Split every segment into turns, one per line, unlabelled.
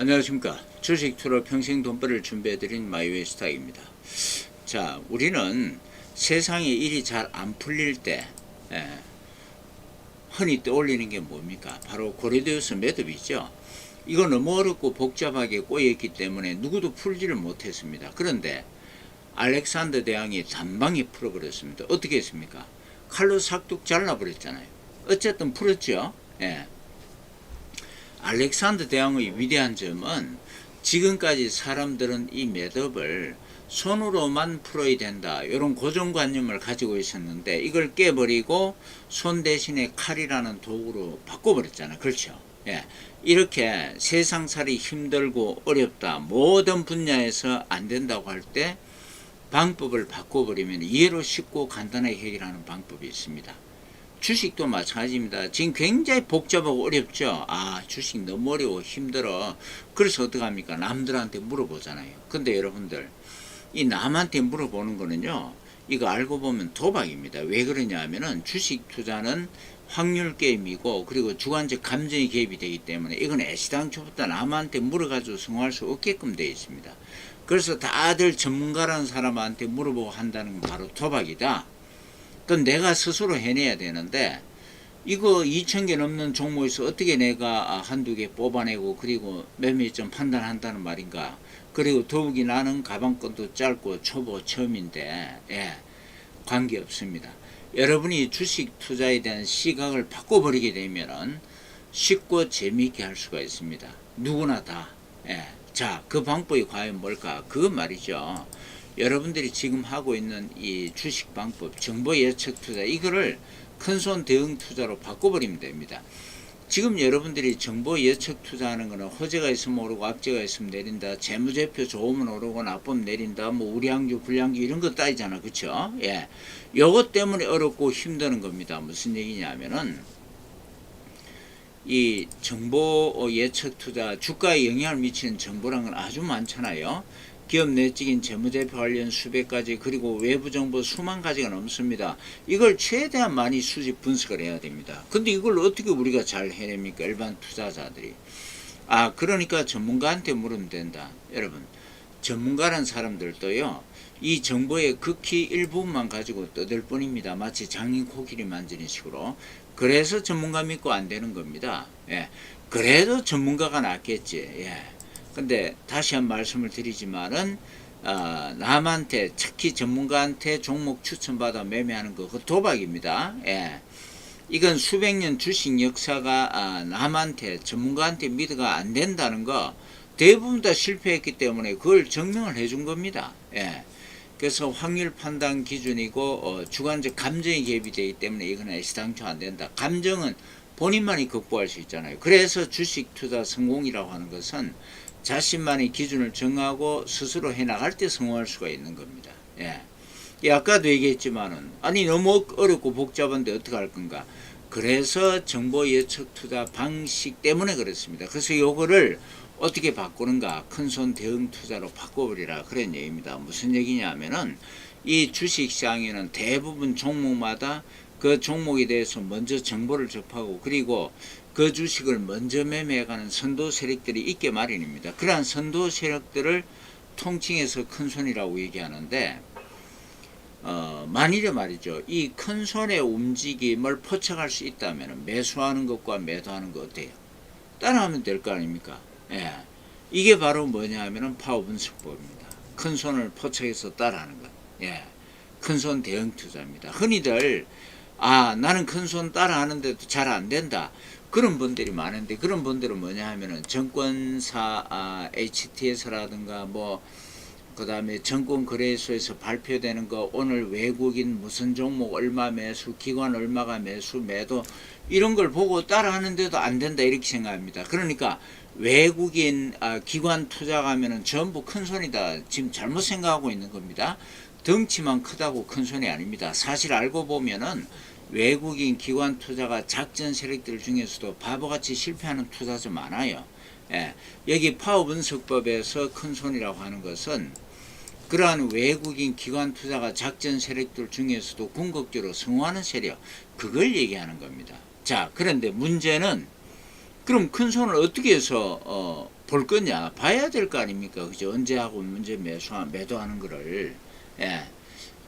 안녕하십니까. 주식 투로 평생 돈벌이를 준비해드린 마이웨이 스타입니다. 자, 우리는 세상에 일이 잘 안 풀릴 때, 예, 흔히 떠올리는 게 뭡니까? 바로 고레데우스 매듭이죠. 이거 너무 어렵고 복잡하게 꼬여있기 때문에 누구도 풀지를 못했습니다. 그런데 알렉산더 대왕이 단방에 풀어버렸습니다. 어떻게 했습니까? 칼로 삭둑 잘라버렸잖아요. 어쨌든 풀었죠. 예. 알렉산더 대왕의 위대한 점은 지금까지 사람들은 이 매듭을 손으로만 풀어야 된다. 이런 고정관념을 가지고 있었는데 이걸 깨버리고 손 대신에 칼이라는 도구로 바꿔버렸잖아. 그렇죠? 예. 이렇게 세상살이 힘들고 어렵다. 모든 분야에서 안 된다고 할 때 방법을 바꿔버리면 이해로 쉽고 간단하게 해결하는 방법이 있습니다. 주식도 마찬가지입니다. 지금 굉장히 복잡하고 어렵죠. 아, 주식 너무 어려워, 힘들어. 그래서 어떡합니까? 남들한테 물어보잖아요. 근데 여러분들, 이 남한테 물어보는 거는요, 이거 알고 보면 도박입니다. 왜 그러냐 하면은 주식 투자는 확률 게임이고, 그리고 주관적 감정이 개입이 되기 때문에 이건 애시당초부터 남한테 물어가지고 성공할 수 없게끔 되어 있습니다. 그래서 다들 전문가라는 사람한테 물어보고 한다는 건 바로 도박이다. 그건 내가 스스로 해내야 되는데 이거 2,000개 넘는 종목에서 어떻게 내가 한두 개 뽑아내고 그리고 매매점 판단한다는 말인가 그리고 더욱이 나는 가방끈도 짧고 초보 처음인데 예, 관계없습니다. 여러분이 주식 투자에 대한 시각을 바꿔버리게 되면은 쉽고 재미있게 할 수가 있습니다. 누구나 다. 예. 자, 그 방법이 과연 뭘까? 그 말이죠. 여러분들이 지금 하고 있는 이 주식 방법, 정보 예측 투자, 이거를 큰손 대응 투자로 바꿔버리면 됩니다. 지금 여러분들이 정보 예측 투자하는 거는 호재가 있으면 오르고 악재가 있으면 내린다. 재무제표 좋으면 오르고 나쁘면 내린다. 뭐 우량주, 불량주 이런 거 따지잖아. 그쵸? 예. 요것 때문에 어렵고 힘드는 겁니다. 무슨 얘기냐면은 이 정보 예측 투자 주가에 영향을 미치는 정보란 건 아주 많잖아요. 기업 내적인 재무제표 관련 수백 가지 그리고 외부 정보 수만 가지가 넘습니다. 이걸 최대한 많이 수집 분석을 해야 됩니다. 근데 이걸 어떻게 우리가 잘 해냅니까? 일반 투자자들이. 아 그러니까 전문가한테 물으면 된다. 여러분 전문가란 사람들도요. 이 정보의 극히 일부분만 가지고 떠들 뿐입니다. 마치 장인 코끼리 만지는 식으로. 그래서 전문가 믿고 안 되는 겁니다. 예. 그래도 전문가가 낫겠지. 예. 근데 다시 한 말씀을 드리지만은 어, 남한테 특히 전문가한테 종목 추천받아 매매하는 거 그 도박입니다. 예. 이건 수백 년 주식 역사가 아, 남한테 전문가한테 믿어가 안 된다는 거 대부분 다 실패했기 때문에 그걸 증명을 해준 겁니다. 예. 그래서 확률 판단 기준이고 어, 주관적 감정이 개입이 되기 때문에 이거는 애시당초 안 된다. 감정은 본인만이 극복할 수 있잖아요. 그래서 주식 투자 성공이라고 하는 것은 자신만의 기준을 정하고 스스로 해나갈 때 성공할 수가 있는 겁니다. 예. 예, 아까도 얘기했지만은 아니 너무 어렵고 복잡한데 어떻게 할 건가? 그래서 정보 예측 투자 방식 때문에 그렇습니다. 그래서 요거를 어떻게 바꾸는가? 큰 손 대응 투자로 바꿔버리라 그런 얘기입니다. 무슨 얘기냐면은 이 주식 시장에는 대부분 종목마다 그 종목에 대해서 먼저 정보를 접하고 그리고 그 주식을 먼저 매매해가는 선도 세력들이 있게 마련입니다. 그러한 선도 세력들을 통칭해서 큰 손이라고 얘기하는데 어, 만일에 말이죠. 이 큰 손의 움직임을 포착할 수 있다면 매수하는 것과 매도하는 것 어때요? 따라하면 될 거 아닙니까? 예. 이게 바로 뭐냐 하면은 파워 분석법입니다. 큰 손을 포착해서 따라하는 것. 예. 큰 손 대응 투자입니다. 흔히들 아, 나는 큰 손 따라 하는데도 잘 안 된다. 그런 분들이 많은데 그런 분들은 뭐냐 하면은 정권사 아, HTS라든가 뭐 그다음에 정권 거래소에서 발표되는 거 오늘 외국인 무슨 종목 얼마 매수 기관 얼마가 매수 매도 이런 걸 보고 따라 하는데도 안 된다 이렇게 생각합니다. 그러니까 외국인 아, 기관 투자가면은 전부 큰 손이다 지금 잘못 생각하고 있는 겁니다. 덩치만 크다고 큰 손이 아닙니다. 사실 알고 보면은 외국인 기관 투자가 작전 세력들 중에서도 바보같이 실패하는 투자자 많아요. 예, 여기 파워 분석법에서 큰 손이라고 하는 것은 그러한 외국인 기관 투자가 작전 세력들 중에서도 궁극적으로 성공하는 세력 그걸 얘기하는 겁니다. 자 그런데 문제는 그럼 큰 손을 어떻게 해서 어, 볼 거냐? 봐야 될 거 아닙니까? 그죠? 언제 하고 언제 매수 매도하는 거를. 예.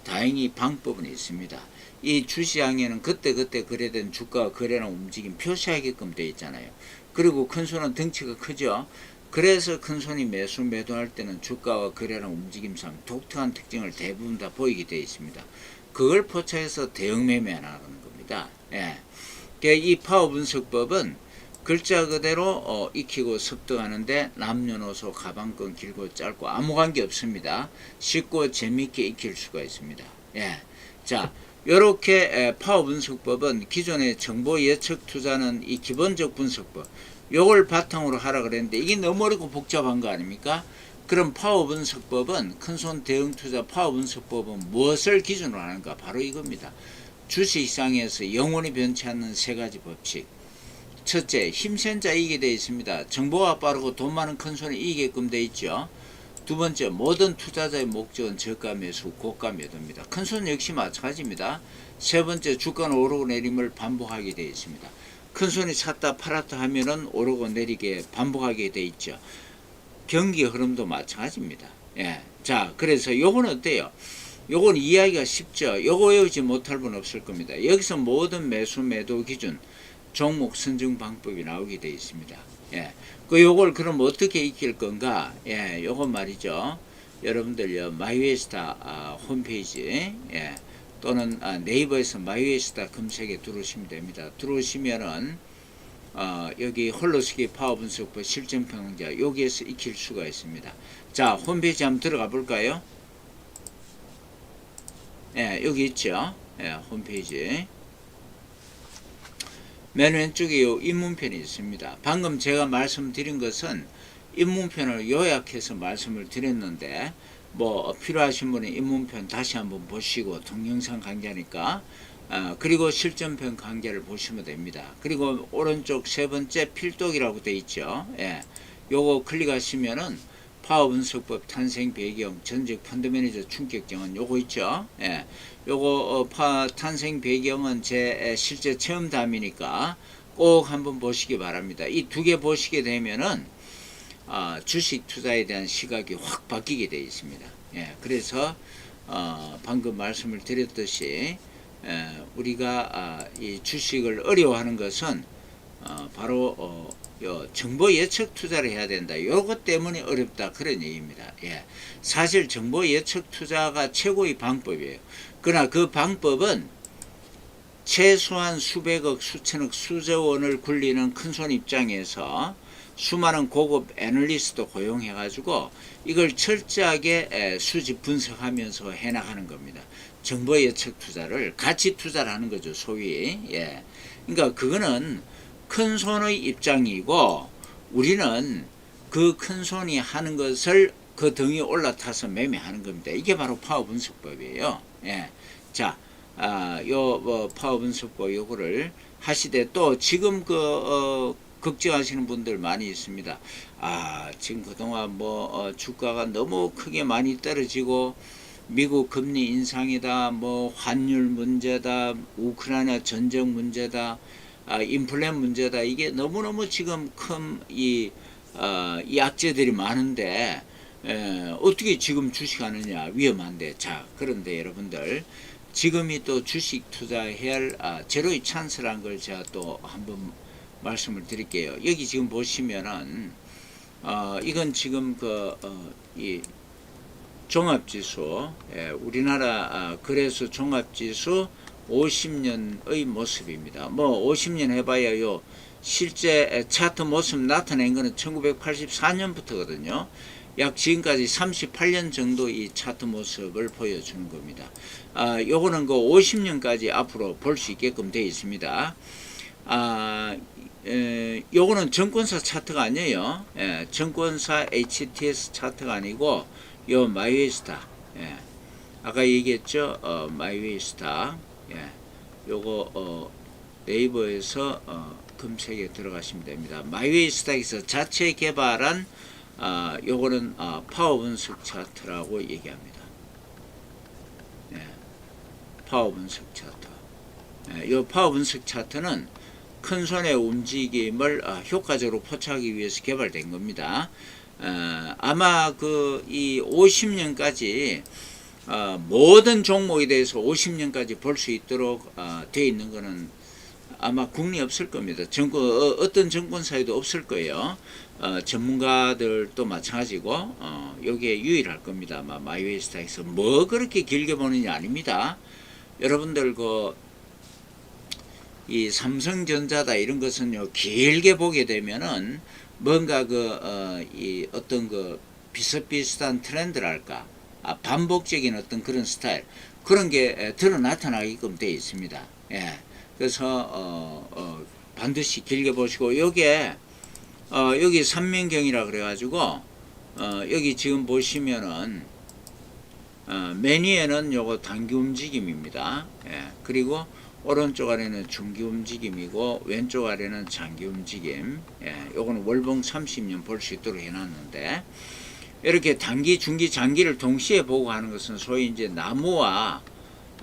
다행히 방법은 있습니다 이 주시장에는 그때 그때 거래된 주가 거래량 움직임 표시하게끔 돼 있잖아요 그리고 큰 손은 덩치가 크죠 그래서 큰 손이 매수 매도할 때는 주가와 거래량 움직임상 독특한 특징을 대부분 다 보이게 되어 있습니다 그걸 포착해서 대응 매매하는 겁니다 예. 그러니까 이 파워 분석법은 글자 그대로 어, 익히고 습득하는데 남녀노소 가방끈 길고 짧고 아무 관계 없습니다. 쉽고 재미있게 익힐 수가 있습니다. 예. 자, 요렇게 파워 분석법은 기존의 정보 예측 투자는 이 기본적 분석법 요걸 바탕으로 하라 그랬는데 이게 너무 어렵고 복잡한 거 아닙니까? 그럼 파워 분석법은 큰손 대응 투자 파워 분석법은 무엇을 기준으로 하는가? 바로 이겁니다. 주식시장에서 영원히 변치 않는 세 가지 법칙. 첫째, 힘센 자 이기게 되어 있습니다. 정보가 빠르고 돈 많은 큰 손이 이기게끔 되어 있죠. 두 번째, 모든 투자자의 목적은 저가 매수, 고가 매도입니다. 큰 손 역시 마찬가지입니다. 세 번째, 주가는 오르고 내림을 반복하게 되어 있습니다. 큰 손이 샀다 팔았다 하면은 오르고 내리게 반복하게 되어 있죠. 경기 흐름도 마찬가지입니다. 예. 자, 그래서 요건 어때요? 요건 이해하기가 쉽죠. 요거 외우지 못할 분 없을 겁니다. 여기서 모든 매수 매도 기준, 종목 선정 방법이 나오게 되어 있습니다. 예. 그 요걸 그럼 어떻게 익힐 건가? 예, 요건 말이죠. 여러분들 요, 마이웨스타 아, 홈페이지, 예, 또는 아, 네이버에서 마이웨스타 검색에 들어오시면 됩니다. 들어오시면은, 어, 여기 홀로스키 파워 분석법 실전 평자 여기에서 익힐 수가 있습니다. 자, 홈페이지 한번 들어가 볼까요? 예, 여기 있죠. 예, 홈페이지. 맨 왼쪽에 요 입문편이 있습니다. 방금 제가 말씀드린 것은 입문편을 요약해서 말씀을 드렸는데 뭐 필요하신 분은 입문편 다시 한번 보시고 동영상 강좌니까 아, 그리고 실전편 강좌를 보시면 됩니다. 그리고 오른쪽 세 번째 필독이라고 되어 있죠. 예. 요거 클릭하시면은 파워 분석법 탄생 배경 전직 펀드 매니저 충격경은 요거 있죠. 예. 요거 어, 파 탄생 배경은 제 에, 실제 체험담이니까 꼭 한번 보시기 바랍니다. 이 두 개 보시게 되면은 아, 주식 투자에 대한 시각이 확 바뀌게 되어 있습니다. 예. 그래서 어, 방금 말씀을 드렸듯이 에, 우리가 아, 이 주식을 어려워하는 것은 어, 바로 어, 요 정보 예측 투자를 해야 된다. 요것 때문에 어렵다. 그런 얘기입니다. 예. 사실 정보 예측 투자가 최고의 방법이에요. 그러나 그 방법은 최소한 수백억, 수천억, 수조 원을 굴리는 큰손 입장에서 수많은 고급 애널리스트 고용해 가지고 이걸 철저하게 에, 수집 분석하면서 해나가는 겁니다. 정보 예측 투자를 가치 투자를 하는 거죠, 소위. 예. 그러니까 그거는 큰 손의 입장이고 우리는 그 큰 손이 하는 것을 그 등이 올라타서 매매하는 겁니다. 이게 바로 파워 분석법이에요. 예. 자, 아, 요, 뭐, 파워 분석법 요거를 하시되 또 지금 그, 어, 걱정하시는 분들 많이 있습니다. 아, 지금 그동안 뭐, 어, 주가가 너무 크게 많이 떨어지고 미국 금리 인상이다, 뭐, 환율 문제다, 우크라이나 전쟁 문제다, 아, 인플레 문제다. 이게 너무너무 지금 큰 이, 어, 이 악재들이 많은데, 에, 어떻게 지금 주식하느냐 위험한데 자 그런데 여러분들 지금이 또 주식 투자해야 할 아, 제로의 찬스라는 걸 제가 또 한번 말씀을 드릴게요 여기 지금 보시면은 어, 이건 지금 그 어, 이 종합지수 예, 우리나라 아, 거래소 종합지수 50년의 모습입니다. 뭐 50년 해봐야 요 실제 차트 모습 나타낸 거는 1984년부터거든요. 약 지금까지 38년 정도 이 차트 모습을 보여주는 겁니다. 아, 요거는 그 50년까지 앞으로 볼 수 있게끔 되어 있습니다. 아, 에, 요거는 증권사 차트가 아니에요. 예, 증권사 HTS 차트가 아니고 요 마이웨스타. 예, 아까 얘기했죠. 어, 마이웨스타. 예, 요거 어, 네이버에서 어, 검색에 들어가시면 됩니다. 마이웨이스탁에서 자체 개발한 아, 요거는 아, 파워 분석 차트라고 얘기합니다. 예, 파워 분석 차트. 예, 요 파워 분석 차트는 큰 손의 움직임을 어, 효과적으로 포착하기 위해서 개발된 겁니다. 어, 아마 그 이 50년까지 어, 모든 종목에 대해서 50년까지 볼 수 있도록 어, 되어 있는 것은 아마 국리 없을 겁니다. 정권 어, 떤 정권사에도 없을 거예요. 어, 전문가들도 마찬가지고 어, 여기에 유일할 겁니다. 마이웨이스타에서 뭐 그렇게 길게 보느냐 아닙니다. 여러분들 그 이 삼성전자다 이런 것은요 길게 보게 되면은 뭔가 그 어, 이 어떤 그 비슷비슷한 트렌드랄까 아, 반복적인 어떤 그런 스타일 그런 게 에, 드러 나타나게끔 되어 있습니다. 예. 그래서 어, 어, 반드시 길게 보시고 여기에 어, 여기 삼면경이라 그래가지고 어, 여기 지금 보시면은 어, 메뉴에는 요거 단기 움직임입니다. 예. 그리고 오른쪽 아래는 중기 움직임이고 왼쪽 아래는 장기 움직임. 예. 요거는 월봉 30년 볼 수 있도록 해놨는데 이렇게 단기, 중기, 장기를 동시에 보고 하는 것은 소위 이제 나무와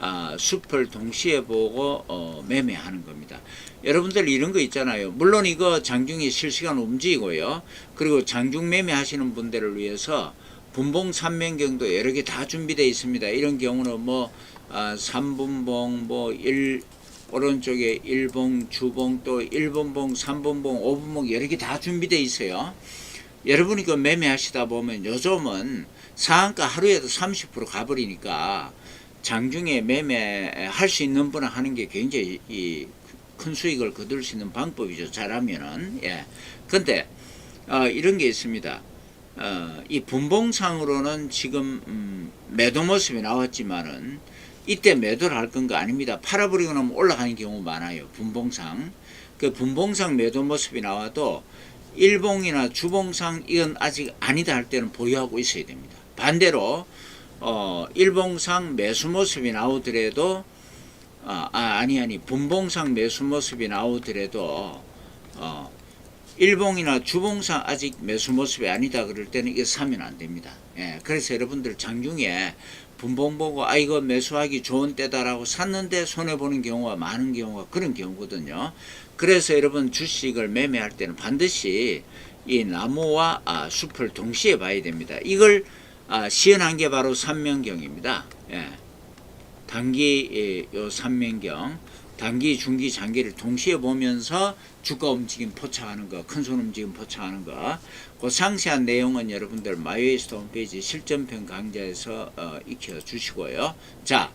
아, 숲을 동시에 보고 어, 매매하는 겁니다. 여러분들 이런 거 있잖아요. 물론 이거 장중에 실시간 움직이고요. 그리고 장중 매매하시는 분들을 위해서 분봉 삼면경도 여러 개 다 준비되어 있습니다. 이런 경우는 뭐 아, 3분봉 뭐 1, 오른쪽에 1봉, 주봉 또 1분봉, 3분봉, 5분봉 여러 개 다 준비되어 있어요. 여러분이 그 매매하시다 보면 요즘은 상한가 하루에도 30% 가버리니까 장중에 매매할 수 있는 분은 하는 게 굉장히 이 큰 수익을 거둘 수 있는 방법이죠. 잘하면은 예. 근데 어, 이런 게 있습니다. 어, 이 분봉상으로는 지금 음, 매도 모습이 나왔지만은 이때 매도를 할 건가 아닙니다. 팔아버리고 나면 올라가는 경우 많아요. 분봉상 그 분봉상 매도 모습이 나와도 일봉이나 주봉상 이건 아직 아니다 할 때는 보유하고 있어야 됩니다. 반대로 어, 일봉상 매수 모습이 나오더라도 아, 아 아니 아니 분봉상 매수 모습이 나오더라도 어, 일봉이나 주봉상 아직 매수 모습이 아니다 그럴 때는 이거 사면 안 됩니다. 예, 그래서 여러분들 장중에 분봉 보고 아 이거 매수하기 좋은 때다라고 샀는데 손해 보는 경우가 많은 경우가 그런 경우거든요. 그래서 여러분 주식을 매매할 때는 반드시 이 나무와 아, 숲을 동시에 봐야 됩니다. 이걸 아, 시연한 게 바로 삼면경입니다. 예. 단기 예, 요 삼면경, 단기, 중기, 장기를 동시에 보면서 주가 움직임 포착하는 거, 큰 손 움직임 포착하는 거. 그 상세한 내용은 여러분들 마이웨이스트 홈페이지 실전편 강좌에서 어, 익혀 주시고요. 자,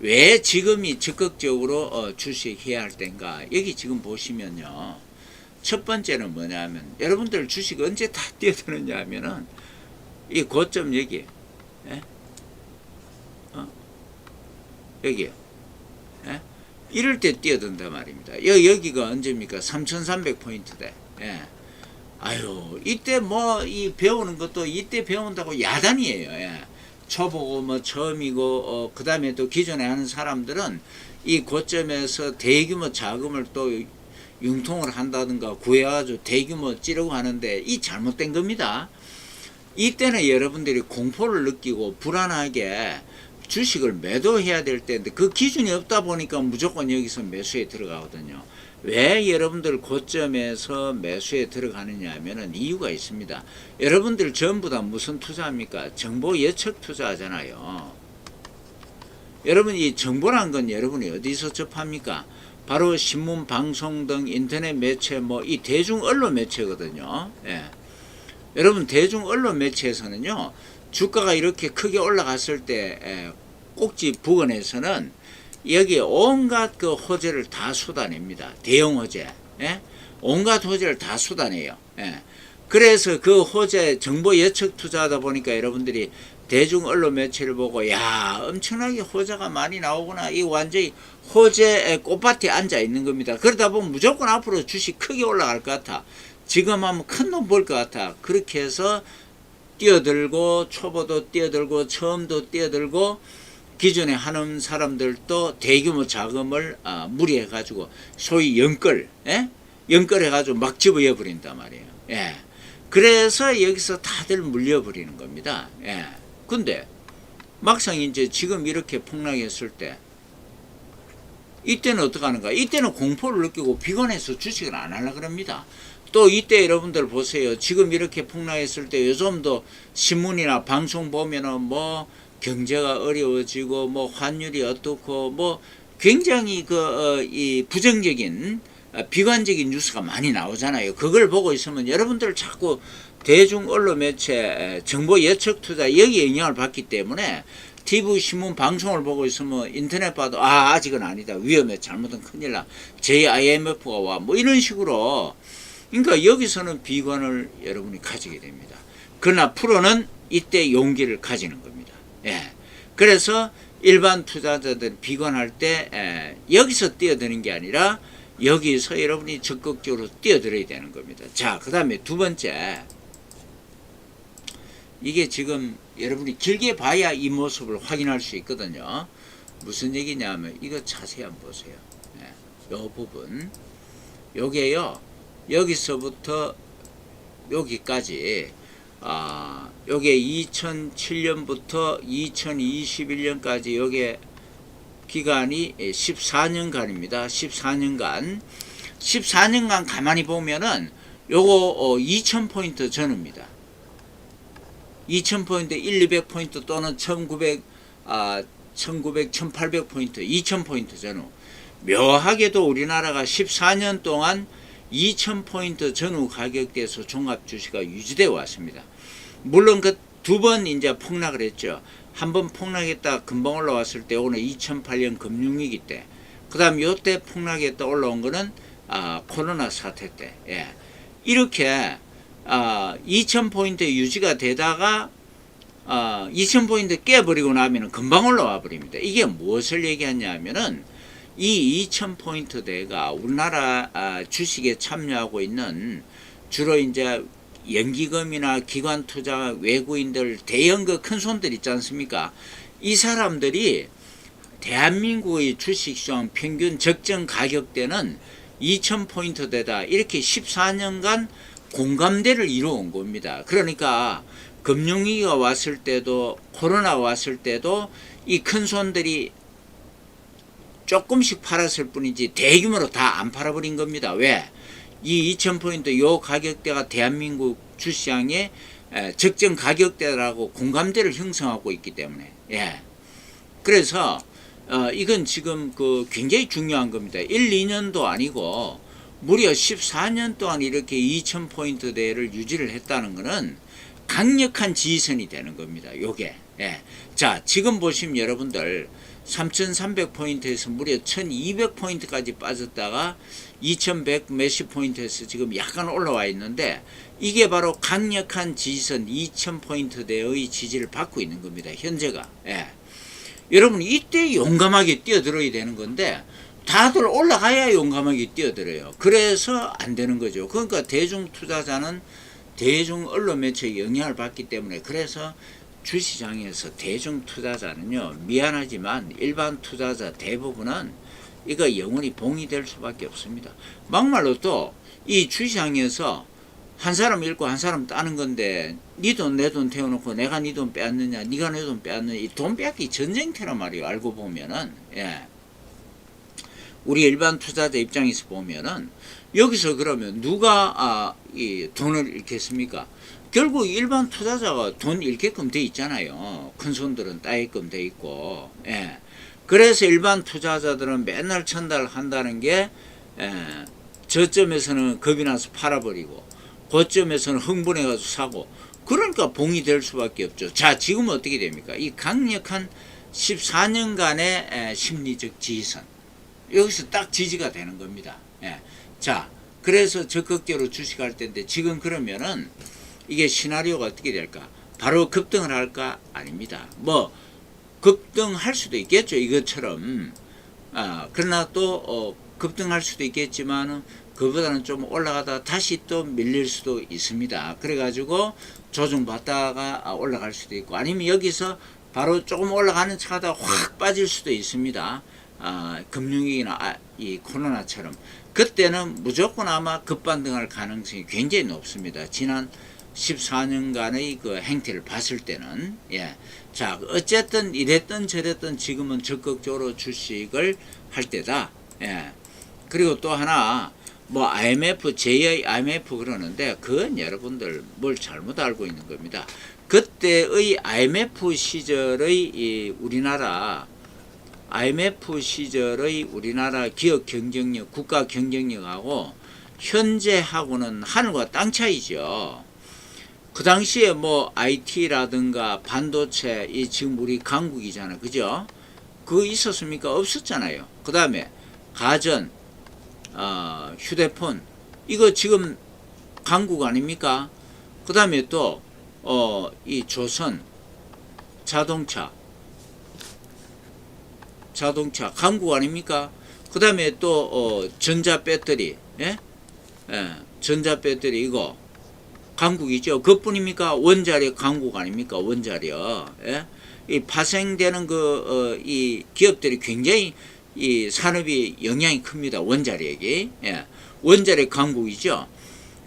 왜 지금이 적극적으로 어, 주식해야 할 때인가? 여기 지금 보시면요. 첫 번째는 뭐냐면 여러분들 주식 언제 다 뛰어드느냐 하면은 이 고점 여기 예? 어? 여기요 예? 이럴 때 뛰어든단 말입니다 여, 여기가 언제입니까 3300포인트대 예. 아유 이때 뭐 이 배우는 것도 이때 배운다고 야단이에요 예. 초보고 뭐 처음이고 어, 그 다음에 또 기존에 하는 사람들은 이 고점에서 대규모 자금을 또 융통을 한다든가 구해가지고 대규모 찌르고 하는데 이 잘못된 겁니다. 이때는 여러분들이 공포를 느끼고 불안하게 주식을 매도해야 될 때인데 그 기준이 없다 보니까 무조건 여기서 매수에 들어가거든요. 왜 여러분들 고점에서 매수에 들어가느냐 하면은 이유가 있습니다. 여러분들 전부 다 무슨 투자합니까? 정보 예측 투자하잖아요. 여러분 이 정보란 건 여러분이 어디서 접합니까? 바로 신문, 방송 등 인터넷 매체 뭐 이 대중 언론 매체거든요. 예. 여러분 대중 언론 매체에서는요 주가가 이렇게 크게 올라갔을 때 에, 꼭지 부근에서는 여기 온갖 그 호재를 다 쏟아냅니다. 대형 호재 예? 온갖 호재를 다 쏟아내요. 예. 그래서 그 호재 정보 예측 투자하다 보니까 여러분들이 대중 언론 매체를 보고 야 엄청나게 호재가 많이 나오구나. 이 완전히 호재의 꽃밭에 앉아 있는 겁니다. 그러다 보면 무조건 앞으로 주식 크게 올라갈 것 같아 지금 하면 큰돈벌것 같아. 그렇게 해서 뛰어들고 초보도 뛰어들고 처음도 뛰어들고 기존에 하는 사람들도 대규모 자금을 아, 무리해 가지고 소위 연끌, 예? 연끌해 가지고 막 집어여 버린단 말이에요. 예. 그래서 여기서 다들 물려 버리는 겁니다. 예. 근데 막상 이제 지금 이렇게 폭락했을 때 이때는 어떻게 하는가? 이때는 공포를 느끼고 비관해서 주식을 안 하려 그럽니다. 또 이때 여러분들 보세요. 지금 이렇게 폭락했을 때 요즘도 신문이나 방송 보면은 뭐 경제가 어려워지고 뭐 환율이 어떻고 뭐 굉장히 그이 부정적인 어, 비관적인 뉴스가 많이 나오잖아요. 그걸 보고 있으면 여러분들 자꾸 대중 언론 매체 에, 정보 예측 투자 여기에 영향을 받기 때문에 TV 신문 방송을 보고 있으면 인터넷 봐도 아 아직은 아니다 위험해 잘못은 큰일 나 JIMF가 와 뭐 이런 식으로 그러니까 여기서는 비관을 여러분이 가지게 됩니다. 그러나 프로는 이때 용기를 가지는 겁니다. 예. 그래서 일반 투자자들 비관할 때 에, 여기서 뛰어드는 게 아니라 여기서 여러분이 적극적으로 뛰어들어야 되는 겁니다. 자, 그 다음에 두 번째. 이게 지금 여러분이 길게 봐야 이 모습을 확인할 수 있거든요. 무슨 얘기냐면 이거 자세히 한번 보세요. 예, 요 부분. 요게요. 여기서부터 여기까지 아, 요게 2007년부터 2021년까지 요게 기간이 14년간입니다. 14년간. 14년간 가만히 보면은 요거 2000포인트 전후입니다. 2000포인트, 1, 200포인트 또는 1900, 아, 1900, 1800포인트, 2000포인트 전후. 묘하게도 우리나라가 14년 동안 2000포인트 전후 가격대에서 종합 주식가 유지되어 왔습니다. 물론 그 두 번 이제 폭락을 했죠. 한 번 폭락했다 금방 올라왔을 때 오늘 2008년 금융위기 때. 그 다음 요때 폭락했다 올라온 거는 아, 코로나 사태 때. 예. 이렇게 아, 2000포인트 유지가 되다가 아, 2000포인트 깨버리고 나면 금방 올라와 버립니다. 이게 무엇을 얘기하냐 하면은 이 2000포인트대가 우리나라 아, 주식에 참여하고 있는 주로 이제 연기금이나 기관 투자 외국인들 대형그 큰 손들 있지 않습니까? 이 사람들이 대한민국의 주식시장 평균 적정 가격대는 2000포인트대다 이렇게 14년간 공감대를 이루어온 겁니다. 그러니까 금융위기가 왔을 때도 코로나 왔을 때도 이 큰 손들이 조금씩 팔았을 뿐이지 대규모로 다 안 팔아버린 겁니다. 왜? 이 2000포인트 요 가격대가 대한민국 주시장의 에, 적정 가격대라고 공감대를 형성하고 있기 때문에 예. 그래서 어, 이건 지금 그 굉장히 중요한 겁니다. 1, 2년도 아니고 무려 14년 동안 이렇게 2000포인트대를 유지를 했다는 것은 강력한 지지선이 되는 겁니다. 요게. 예. 자, 지금 보시면 여러분들 3300포인트에서 무려 1200포인트까지 빠졌다가 2100 몇십 포인트에서 지금 약간 올라와 있는데 이게 바로 강력한 지지선 2000포인트대의 지지를 받고 있는 겁니다. 현재가. 예. 여러분 이때 용감하게 뛰어들어야 되는 건데 다들 올라가야 용감하게 뛰어들어요. 그래서 안 되는 거죠. 그러니까 대중 투자자는 대중 언론 매체에 영향을 받기 때문에 그래서 주시장에서 대중 투자자는요 미안하지만 일반 투자자 대부분은 이거 영원히 봉이 될 수밖에 없습니다. 막말로 또 이 주시장에서 한 사람 잃고 한 사람 따는 건데 네 돈 내 돈 태워놓고 내가 네 돈 빼앗느냐 네가 내 돈 빼앗느냐 이 돈 빼앗기 전쟁터란 말이에요 알고 보면은 예. 우리 일반 투자자 입장에서 보면은 여기서 그러면 누가 아, 이 돈을 잃겠습니까? 결국 일반 투자자가 돈 잃게끔 돼 있잖아요. 큰 손들은 따게끔 돼 있고. 예. 그래서 일반 투자자들은 맨날 천달 한다는 게 예, 저점에서는 겁이 나서 팔아버리고 고점에서는 흥분해가지고 사고 그러니까 봉이 될 수밖에 없죠. 자 지금은 어떻게 됩니까? 이 강력한 14년간의 심리적 지지선 여기서 딱 지지가 되는 겁니다. 예. 자 그래서 적극적으로 주식할 텐데 지금 그러면은 이게 시나리오가 어떻게 될까? 바로 급등을 할까? 아닙니다. 뭐 급등할 수도 있겠죠. 이것처럼. 아, 그러나 또 어, 급등할 수도 있겠지만 그보다는 좀 올라가다 다시 또 밀릴 수도 있습니다. 그래가지고 조정받다가 아, 올라갈 수도 있고 아니면 여기서 바로 조금 올라가는 차가 확 빠질 수도 있습니다. 아, 금융위기나 아, 이 코로나처럼 그때는 무조건 아마 급반등할 가능성이 굉장히 높습니다. 지난 14년간의 그 행태를 봤을 때는 예. 자, 어쨌든 이랬던 저랬던 지금은 적극적으로 주식을 할 때다. 예. 그리고 또 하나 뭐 IMF, 제2의 IMF 그러는데 그건 여러분들 뭘 잘못 알고 있는 겁니다. 그때의 IMF 시절의 이 우리나라 IMF 시절의 우리나라 기업 경쟁력, 국가 경쟁력하고 현재하고는 하늘과 땅 차이죠. 그 당시에 뭐 IT라든가 반도체, 이 지금 우리 강국이잖아요. 그죠? 그거 있었습니까? 없었잖아요. 그 다음에 가전, 어, 휴대폰, 이거 지금 강국 아닙니까? 그 다음에 또, 어, 이 조선, 자동차, 자동차, 강국 아닙니까? 그 다음에 또, 어, 전자 배터리, 예? 예, 전자 배터리 이거, 강국이죠. 그뿐입니까? 원자력 강국 아닙니까? 원자력. 예? 이 파생되는 그, 어, 이 기업들이 굉장히 이 산업이 영향이 큽니다. 원자력이. 예. 원자력 강국이죠.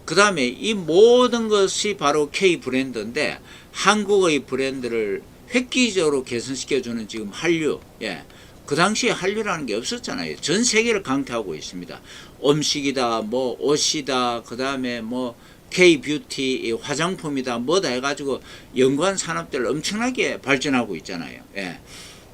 그 다음에 이 모든 것이 바로 K 브랜드인데 한국의 브랜드를 획기적으로 개선시켜주는 지금 한류. 예. 그 당시에 한류라는 게 없었잖아요. 전 세계를 강타하고 있습니다. 음식이다, 뭐 옷이다, 그 다음에 뭐 K 뷰티, 화장품이다, 뭐다 해가지고 연관 산업들 엄청나게 발전하고 있잖아요. 예.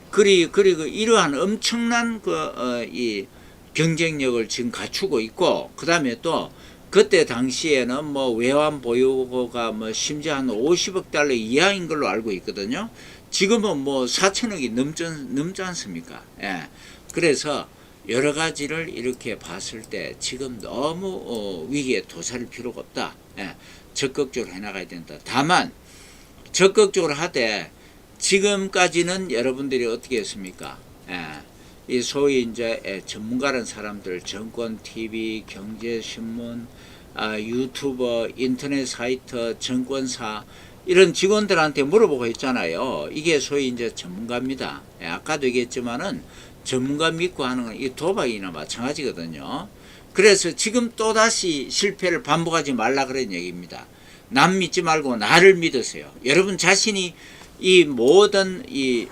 그리 그리고 이러한 엄청난 그 어, 이 경쟁력을 지금 갖추고 있고 그 다음에 또 그때 당시에는 뭐 외환 보유고가 뭐 심지어 한 50억 달러 이하인 걸로 알고 있거든요. 지금은 뭐 4천억이 넘지, 넘지 않습니까? 예. 그래서 여러 가지를 이렇게 봤을 때 지금 너무 어, 위기에 도사릴 필요가 없다. 예. 적극적으로 해나가야 된다. 다만 적극적으로 하되 지금까지는 여러분들이 어떻게 했습니까? 예. 이 소위 이제 예, 전문가라는 사람들, 정권 TV, 경제 신문, 아, 유튜버, 인터넷 사이트, 증권사 이런 직원들한테 물어보고 했잖아요. 이게 소위 이제 전문가입니다. 예, 아까도 얘기했지만은 전문가 믿고 하는 건 이 도박이나 마찬가지거든요. 그래서 지금 또다시 실패를 반복하지 말라 그런 얘기입니다. 남 믿지 말고 나를 믿으세요. 여러분 자신이 이 모든 이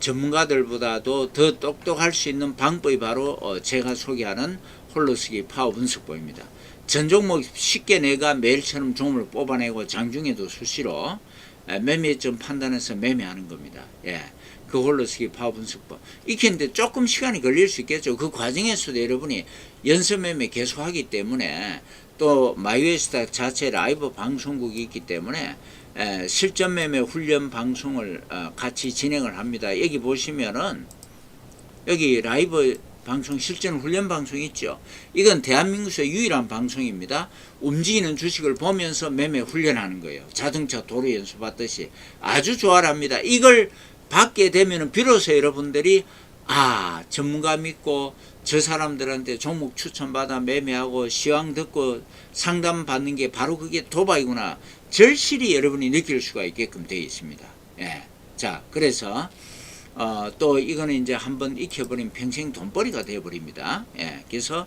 전문가들보다도 더 똑똑할 수 있는 방법이 바로 어, 제가 소개하는 홀로쓰기 파워 분석법입니다. 전 종목 쉽게 내가 매일처럼 종목을 뽑아내고 장중에도 수시로 에, 매매점 판단해서 매매하는 겁니다. 예. 그 홀로쓰기 파워 분석법. 익히는데 조금 시간이 걸릴 수 있겠죠. 그 과정에서도 여러분이 연습 매매 계속 하기 때문에 또 마이웨스타 자체 라이브 방송국이 있기 때문에 에, 실전 매매 훈련 방송을 어, 같이 진행을 합니다. 여기 보시면은 여기 라이브 방송 실전 훈련 방송 있죠. 이건 대한민국에서 유일한 방송입니다. 움직이는 주식을 보면서 매매 훈련하는 거예요. 자동차 도로 연습하듯이 아주 좋아랍니다. 이걸 받게 되면은 비로소 여러분들이 아 전문가 믿고 저 사람들한테 종목 추천받아 매매하고 시황 듣고 상담 받는 게 바로 그게 도박이구나 절실히 여러분이 느낄 수가 있게끔 되어 있습니다. 예. 자 그래서 어, 또 이거는 이제 한번 익혀버리면 평생 돈벌이가 되어버립니다. 예. 그래서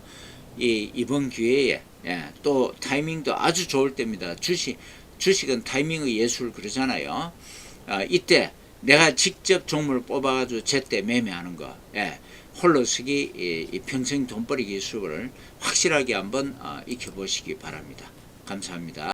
이 이번 기회에 예. 또 타이밍도 아주 좋을 때입니다. 주식 주식은 타이밍의 예술 그러잖아요. 아, 이때 내가 직접 종목을 뽑아가지고 제때 매매하는 거, 예, 홀로 쓰기 이, 이 평생 돈벌이 기술을 확실하게 한번 어, 익혀보시기 바랍니다. 감사합니다.